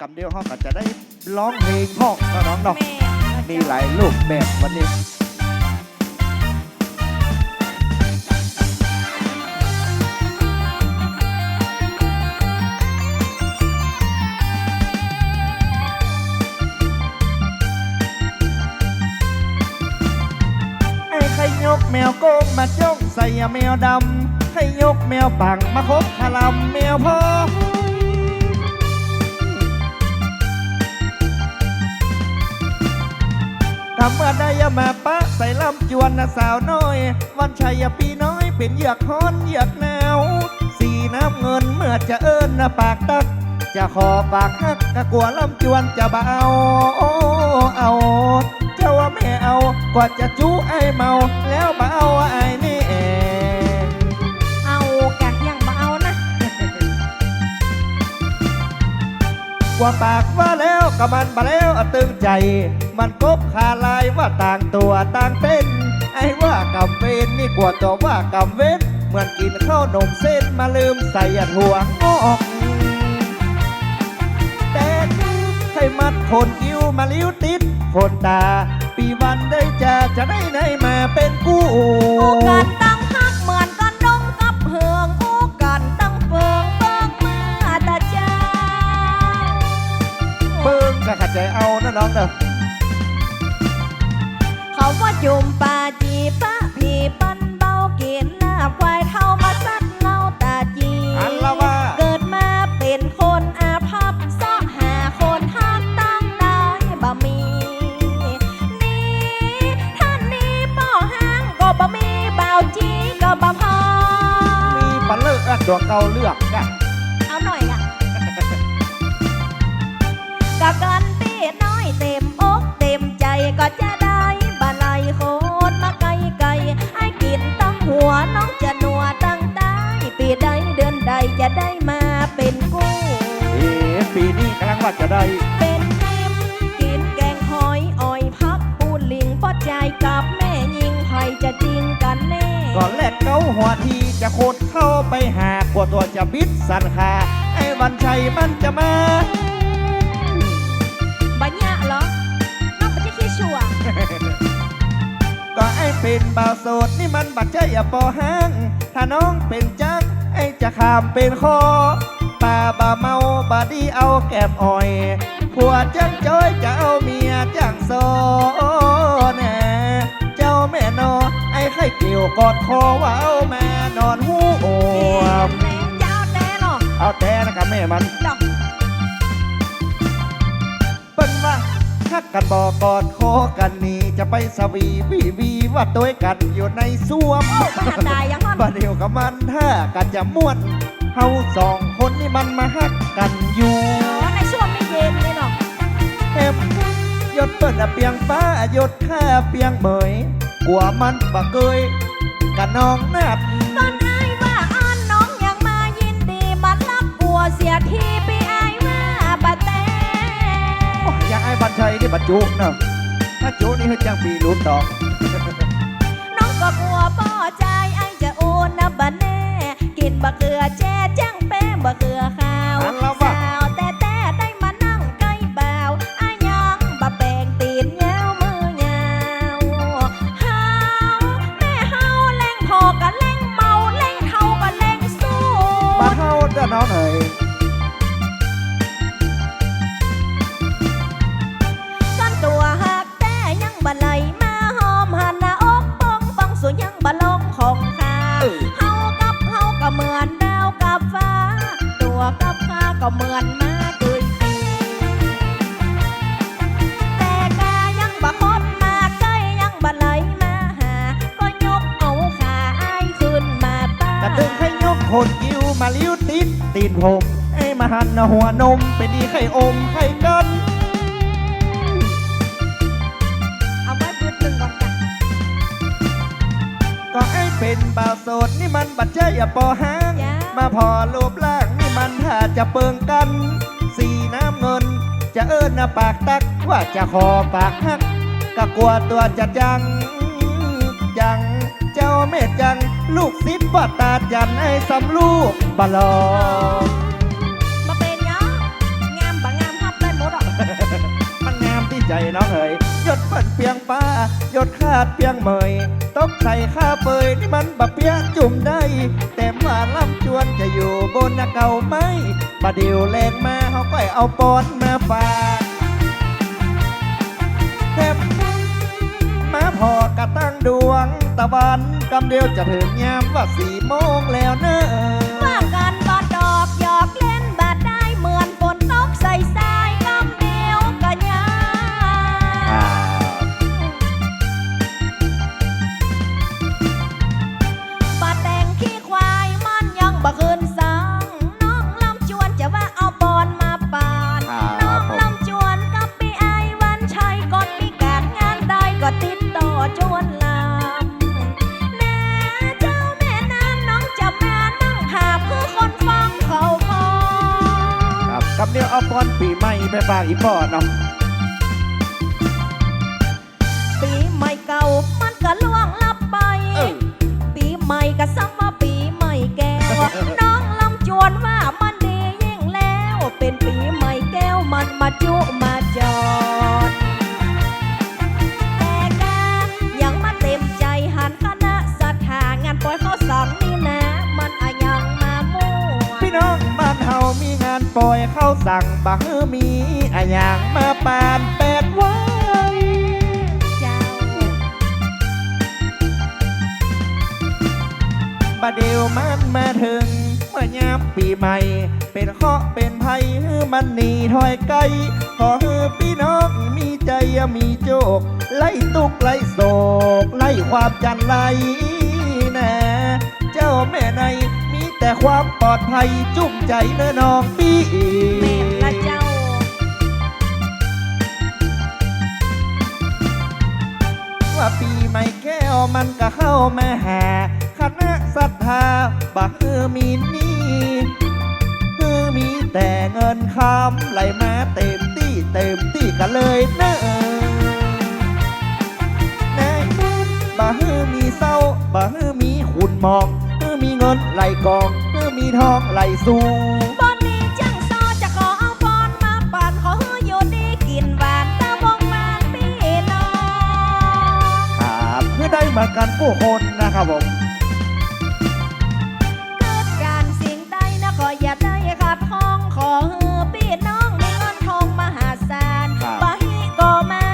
กำเดียวห้องก็จะได้ร้องเพลงห้องน้องๆเนาะแม่มีหลายรูปแบบวันนี้ไอ้ใครยกแมวโก้งมาจ้องใส่แมวดำใครยกแมวปังมาคบคลำแมวพ่อ กำเมื่อได้ยามาปะใส่ลำจวนนะสาวน้อย วันชัยปีน้อยเป็นเหยือกฮ้อนเหยือกหนาวสีน้ำเงินเมื่อจะเอิ้นนะปากตัก จะขอปากฮักกะกลัวลำจวนจะเบาเอาเจ้าว่าไม่เอากว่าจะจู้ไอเมาแล้วเบาไอนี่เองเอากะยังมาเอานะ กว่าปากว่าแล้วก็มันมาแล้วอะตึงใจ มันกบคาลายว่าต่างตัวต่างเต้น ไอ้ว่ากำเวนนี่กว่าตัวว่ากำเว้นเหมือนกินข้าวนมเส้นมาลืมใส่อะถั่วงอกแต่ให้มัดโคนคิ้วมาลิ้วติดโคนตา ปีวันได้จะจะได้ไหนมาเป็นกู้โอ้กันตั้งฮักเหมือนกันดงกับเหืองโอ้กันตั้งเฟิงเฟิงมาตาเจ้าเบิ้งก็ขัดใจเอานะน้องเด้อเขาว่า จุ่มปาจีปะพี่ปันเบากินลาบควายเท่ามาสัดเล่าตาจี อันละว่า เกิดมาเป็นคนอาภัพซอกหาคนทักตั้งได้บ่มีนี่ท่านนี้ป่อห้างก็บ่มีเบาจีก็บ่พอ มีปันเลิกอะดวงเก่าเลือกกันเจะได้มาเป็นกู้เอ๋ปีนี้กำลังว่าจะได้ เป็นนิ่มกินแกงหอยอ่อยพักปูลิงปอดใจกับแม่ยิงไผจะจริงกันแน่ก่อนแรกเก้าหัวทีจะโคตรเข้าไปหากว่าตัวจะบิดสันคาไอ้วันชัยมันจะมาบัญญะเหรอน้องไม่ใช่ขี้ชัวก็ไอ้เป็นบ่าวโสดนี่มันบัดใจอย่าปอห้าง ถ้าน้องเป็นจัก ไอ้จะข้ามเป็นคอป่าบ่าเมาบ่าดีเอาแก้มอ่อยผัวจังจ้อยจะเอาเมียจังโซแน่เจ้าแม่นอไอ้ไข่เกี่ยวกอดคอว่าเอาแม่นอนหูโอมแหมเจ้าแน่เนาะเอาแต่นะครับแม่มัน กันบอกกอดคอกันนี่จะไปสวีวีวีว่าตัวกันอยู่ในสวมโอ้ขนาดตายยังฮอนบาเดียวกับมันถ้ากันจะม่วนเฮาสองคนนี่มันมาฮักกันอยู่อ๋อในช่วงไม่เย็นเลยเนาะเอ็มยศเปิ้นอะเปียงฟ้ายศข้าเปียงเบยกลัวมันบะเกยกับน้องนัด ตอนอายว่าอ้อนน้องยังมายินดีมันรักกลัวเสียที ยอยางไอ้บันชัยนี่บัดจุเนอะถ้าจุนี่คือจังปีรูปดอกน้องก็กลัวป่อใจไอ้จะโอนนะบะแน่ กินบะเกลือแจ้แจ้งแป้งบะเกลือข้าวอันละวะสาวแต่แต่ได้มานั่งใกล้บ่าวอายังบะแปลงตีนยาวมือยาวเฮาแม่เฮาเล่งพอก็เล่งเมาเล่งเท่าก็เล่งสู้บ้านเฮาเด้อน้องเอ๋ย มาหันหัวนมเป็นดีไข่อมไข่กันเอาไว้พื้นหนึ่งก่อนจ้ะก็ไอ้เป็นบ่าวโสดนี่มันบัดใจอย่าปอห้างจ้ามาพอรูปร่างนี่มันถ้าจะเปิงกัน สีน้ำเงิน จะเอิ้นนะปากตักว่าจะขอปากฮักก็กลัวตัวจะจังจังเจ้าเมตจัง ลูกศิษย์ว่าตาจันให้สำลูกบลอ ใจน้องเอ๋ยยศเปิ้นเพียงป้ายศขาดเพียงเมยตกใส่ข้าเปยนี่มันบักเปียจุ่มได้ แต่ว่าลำจวนจะอยู่บนเก่าไหมประเดี๋ยวแรงมาเขาก็เอาปอนมาฝากแทบมาพอกระตั้งดวงตะวันกำเดียวจะถึงยามว่าสี่โมงแล้วเนอะ ไป เดียวมันมาถึงเมื่อยามปีใหม่ เป็นเคาะเป็นภัยฮือมันหนีถอยไกลขอฮือพี่น้องมีใจมีโจก ไล่ตุกไล่โศก ไล่ความจันไรแน่เจ้าแม่ในมีแต่ความปลอดภัยจุ่มใจเนื้อน้องพี่แม่ละเจ้าว่าปีใหม่แก้วมันก็เข้ามาหา ณะศรัทธาบักเออมีนี่คือมีแต่เงินคำไหลมาเต็มที่เต็มที่กันเลยเนอะแน่บ่เฮือมีเศร้าบ่เฮือมีขุนมองเฮือมีเงินไหลกองเฮือมีทองไหลสูงบอนนี้จังซอจะขอเอาบอนมาปั่นขอให้อยู่ดีกินหวานตะวงบานพี่น้อง ครับเพื่อได้มากันผู้คนนะครับผม ให้พี่น้องมีเงินทองมหาศาลครับ บ่ให้ก็มา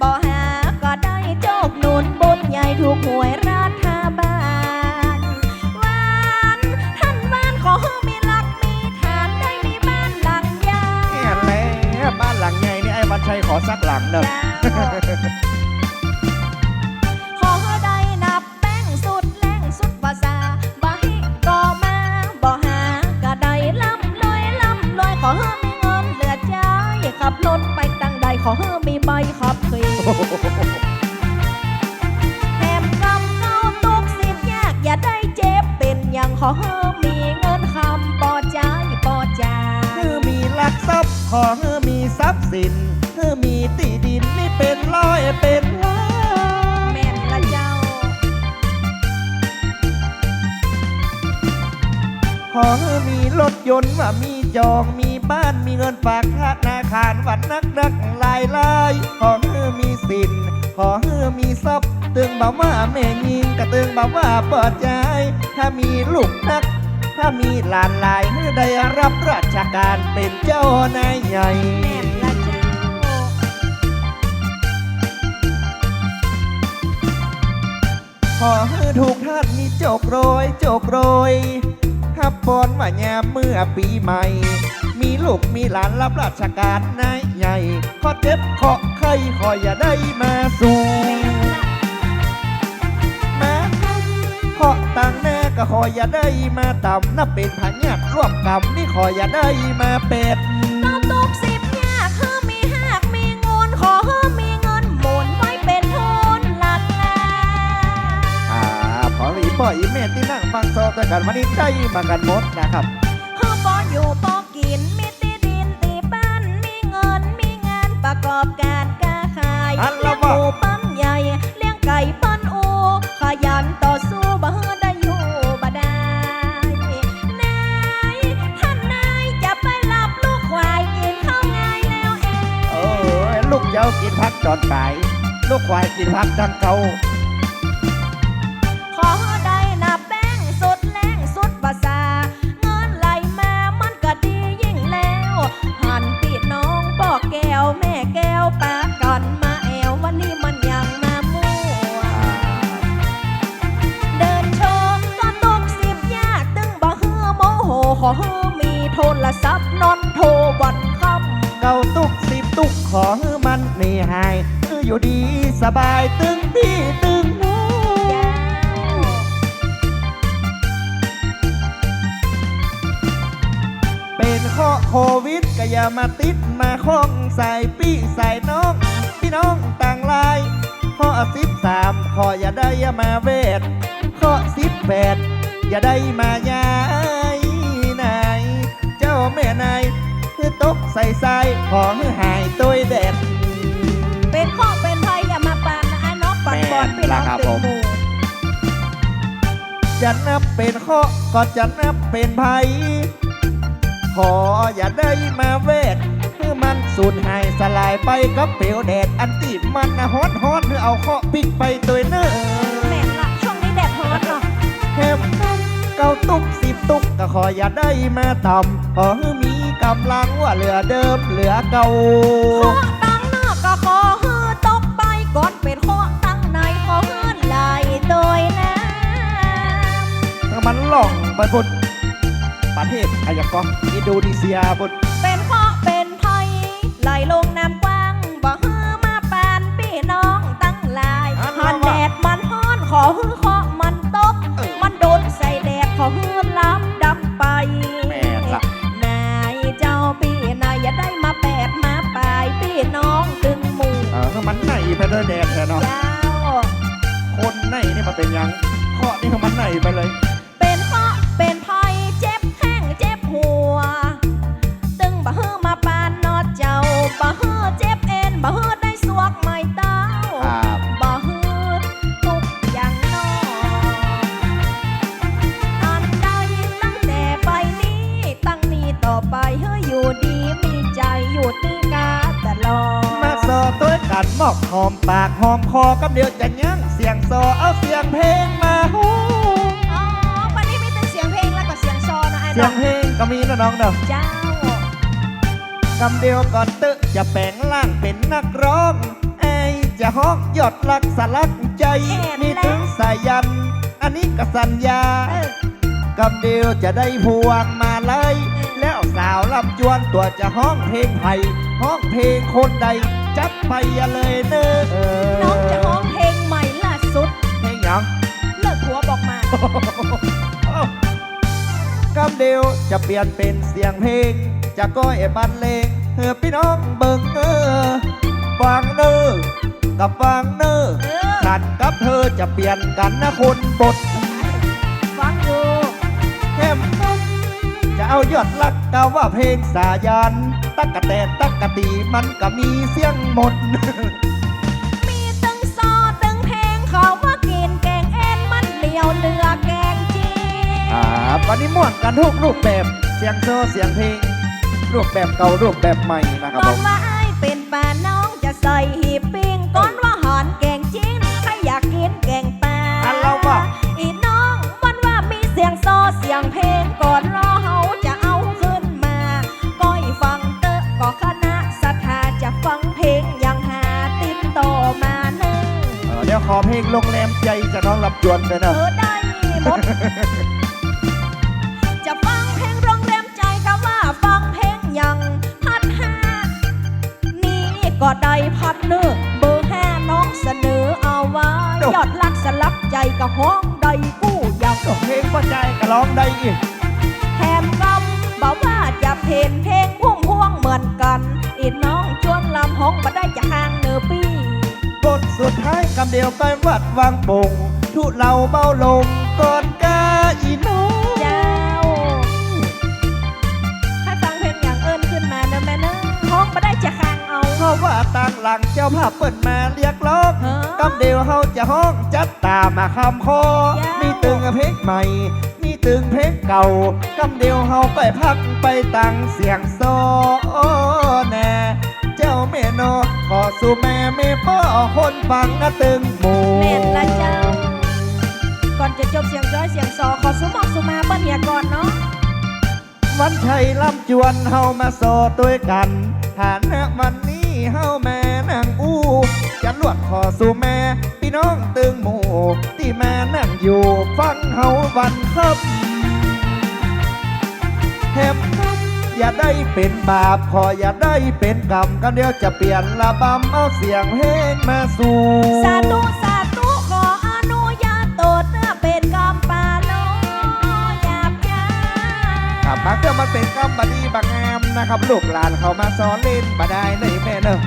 บ่หาก็ได้โชคหนุนบุญใหญ่ถูกหวยรัฐบาลวันท่านบ้านขอให้มีหลักมีฐานได้มีบ้านหลังใหญ่เนี่ยแหละบ้านหลังใหญ่นี่ไอ้วันชัยขอสักหลังเนอะข พย์ขอคือมีทรัพย์สินคือมีที่ดินนี่เป็นร้อยเป็นล้านแม่นละเจ้า ขอคือมีรถยนต์ว่ามีจองมีบ้านมีเงินฝากธนาคารวัดนักนักหลายลายขอคือมีสิน ขอคือมีทรัพย์ตึงบอกว่าแม่ยิงกระตึงบอกว่าเปิดใจ ถ้ามีลูกนัก ถ้ามีหลานหลายให้ได้รับราชการเป็นเจ้านายใหญ่แม่นละเจ้าขอให้ทุกท่านมีโจกโรยโจกโรยฮับบอนว่ายามเมื่อปีใหม่ มีลูกมีหลานรับราชการนายใหญ่ ขอเจ็บขอไข้ขออย่าได้มาสู่ ขอตังแน่ก็ขออย่าได้มาต่ำนับเป็นพญาติร่วมกรรมนี่ขออย่าได้มาเป็ดก็ตุกสิบยากคือมีหากมีเงินขอให้มีเงินหมุนไว้เป็นทุนหลักล้านอ่าพออีพ่ออีแม่ที่นั่งฟังโซด้วยกันวันนี้ได้มากันหมดนะครับเพื่อปออยู่ปอกินมีตีดินตีบ้านมีเงินมีงานประกอบการค้าขายอันเลี้ละยงหบ่มูปั้นใหญ่เลี้ยงไก่ปั้นอูขยันต่อสู้บ่ได้ เจ้ากินพักจอดไปลูกควายกินพักดังเก่า มันนี่หายเออยู่ดีสบายตึงพี่ตึงนูำยาวเป็นข้อโควิดก็อย่ามาติดมาข้องใส่ปี้ใส่น้อง พี่น้องต่างลายข้อสิบสามข้ออย่าได้ยามาเวทข้อสิบแปดอย่าได้มาย้ายนายเจ้าแม่นายคือตกใส่ใส่ขอให้หายตัวแดด เป็นข้อเป็นภัยอย่ามาปานนะไอ้น้องปันบอลแม่นพี่น้องล่ะครับตึผงมหมู่จะนับเป็นข้อก็จะนับเป็นภัย ขออย่าได้มาเวทคือมันสูญหายสลายไปกับเปลวแดดอันติมันนะฮอตฮอตหรือเอาข้อปิกไปตัวเนอแม่นละช่วงนี้แดดฮอตเนาะแฮมเก้าตุกสิบตุกก็ขออย่าได้มาทำขอให้มีกำลังว่าเหลือเดิมเหลือเก่าข้อตั้งนอกก็ขอฮือต กไปก่อนเป็นข้อตั้งในขอฮือไหลโดยนะถ้ามันล่องไปบนประเทศอะไรก็อินโดนีเซียบนเป็นข้อเป็นภัยไหลลงน้ำกว้าง มันไหนไปเลยแดดแท้เนาะเจ้าคนไหนนี่มันเป็นหยังข้อนี่มันไหนไปเลย เป็นข้อเป็นภัยเจ็บแข้งเจ็บหัว ตึงบ่ฮือมาปานนอเจ้าบ่ฮือเจ็บเอ็นบ่ฮือได้สวกไม่เต้าครับ บ่ฮือทุกอย่างนออันใดตั้งแต่ไปนี้ตั้งนี้ต่อไปเฮออยู่ดีมีใจอยู่ตื้อกาตลอดมาโซตัวกันมอกหอม ปากหอมคอกับเดียวจะยั้งเสียงโซเอาเสียงเพลงมาฮู้อ๋อวันนี้มีแต่เสียงเพลงแล้วก็เสียงซอนะไอ้เสียน้งองเพลงก็มีนะน้องเด้อเจ้า คำเดียวก่อนตึจะแปลงร่างเป็นนักร้องไอจะฮอกยอดรักสลักใจนี่ถึงสายัน อันนี้ก็สัญญา เออคำเดียวจะได้พวงมาเลย แล้วสาวลำจวนตัวจะห้องเพลงไทยห้องเพลงคนใด จัดไปอย่าเลยเนอน้องจะร้องเพลงใหม่ล่าสุด เพลงหยังเลิกหัวบอกมาคำเดียวจะเปลี่ยนเป็นเสียงเพลง จะก้อยบรรเลงเพื่อพี่น้องเบิ่งเออฟังเนอกับฟังเนอเออฉันกับเธอจะเปลี่ยนกันนะคนบท เอายอดรักกาว่าเพลงสายัน ตักกะแตนตักกะตีมันก็มีเสียงหมด มีตึงซอตึงเพลงเขาว่ากินแกงเอ็นมันเหลียวเรือแกงจีอ่าวันนี้ม่วนกันทุกรูปแบบเสียงโซเสียงเพลง รูปแบบเก่ารูปแบบใหม่นะครับก่ผอนมว่าไอ้ายเป็นป่าน้องจะใส่หีบปิ้งก่อนว่าหอนแกง ขอเพลงโรงแรมใจจะน้องรับจวนเลยเอนะ อได้หมด จะฟังเพลงโรงแรมใจก็ว่าฟังเพลงยังพัดห้านี่ก็ได้พัดเนอเบอร์ห้าน้องเสนอเอาไว้ยอดลักสลักใจก็ห้องใดกู้อยากเพลงพ่อใจก็ร้องได้อีก แถมกำบอกว่าจะเพลงเพลงพุ่ายคำเดียวไปวัดวางโป่งทุเราเบาลงก่อนกาอีโนเจ้าให้ฟังเพลงอย่างเอิญขึ้นมาเนอะแม่เนอะห้องมาได้จากห้างเอาเพราะว่าตั้งหลังเจ้าภาพเปิดมาเรียกร้องฮะคำเดียวเฮาจะห้องจัดตามมาคำคอยาวมีตึงเพลงใหม่มีตึงเพลงเก่าคำเดียวเฮาไปพักไปตั้งเสียงโซแน่เจ้าเมโนข อสู่แม่ไม่ป้อคนฟังนะตึงหมู่แม่นละเจ้า ก่อนจะจบเสียงจ้อยเสียงซอขอสุมอกสุมาเปิ้นเฮียก่อนเนาะวันชัยลำจวนเฮามาโซด้วยกันฐานะวันนี้เฮาแม่นางอู้จะลวดขอสู่แม่พี่น้องตึงหมู่ ที่แม่นั่งอยู่ฟังเฮาวันครับเห็บ อย่าได้เป็นบาปขออย่าได้เป็นกรรมกันเดียวจะเปลี่ยนระบำเอาเสียงเพลงมาสู่สาธุสาธุขออนุญาตโตดเนื้อเป็นกำปาโลหยาบยาครับบางเรื่องมันเป็นกรรมบดีบางงามนะครับลูกหลานเขามาสอนเล่นมาได้ในแม่เนอะ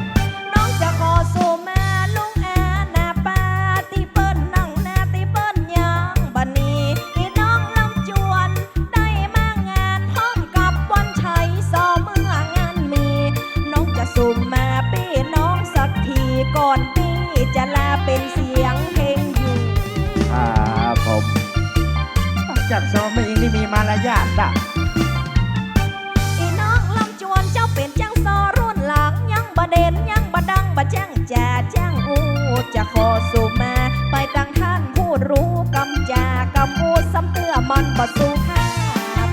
จากซอมเองนี่มีมารยาทอะอีน้องลำจวนเจ้าเป็นจังซอรุ่นหลังยังบะเด่นยังบะดังบะแจ้งแจ่แจ้งอูจะขอสู่มาไปตังท่านผู้รู้กำจากำอูซ้ำเตื้อมันบะสู่ข้าบ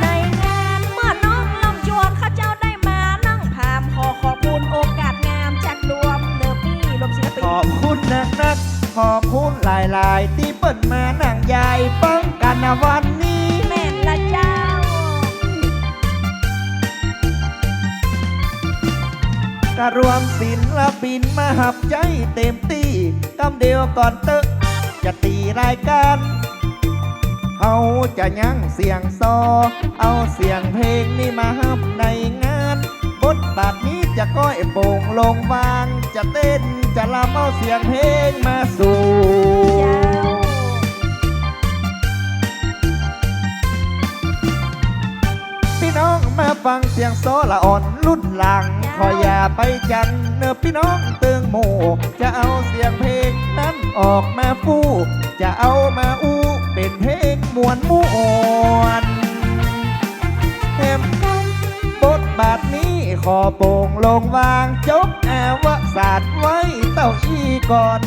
ในงานเมื่อน้องลำจวนข้าเจ้าได้มานั่งพามขอขอบคุณโอกาสงามจากดวมเนอปี้ลมศิลปิขนอบคุณนักนักขอบคุณหลายหลายๆที่เปิดมาหนังใหญ่ป้องกันนะวันนี้แม่นละเจ้ากรวมศิลปินมาหับใจเต็มที่กำเดียวก่อนเตอะจะตีรายการเขาจะยั้งเสียงซอ เอาเสียงเพลงนี่มาหับในงานบทบาทนี้จะก้อยโป่งลงวาง จะเต้นจะลำเอาเสียงเพลงมาสู่ มาฟังเสียงโซละอ่อนรุ่นหลัง ขออย่าไปจันเนอพี่น้องตึงหมู่ จะเอาเสียงเพลงนั้นออกมาฟู่จะเอามาอู้เป็นเพลงมวนมวนเห็มบทบาทนี้ขอโป่งลงวางจบแอวศาสตร์ไว้เต้าอี้ก่อน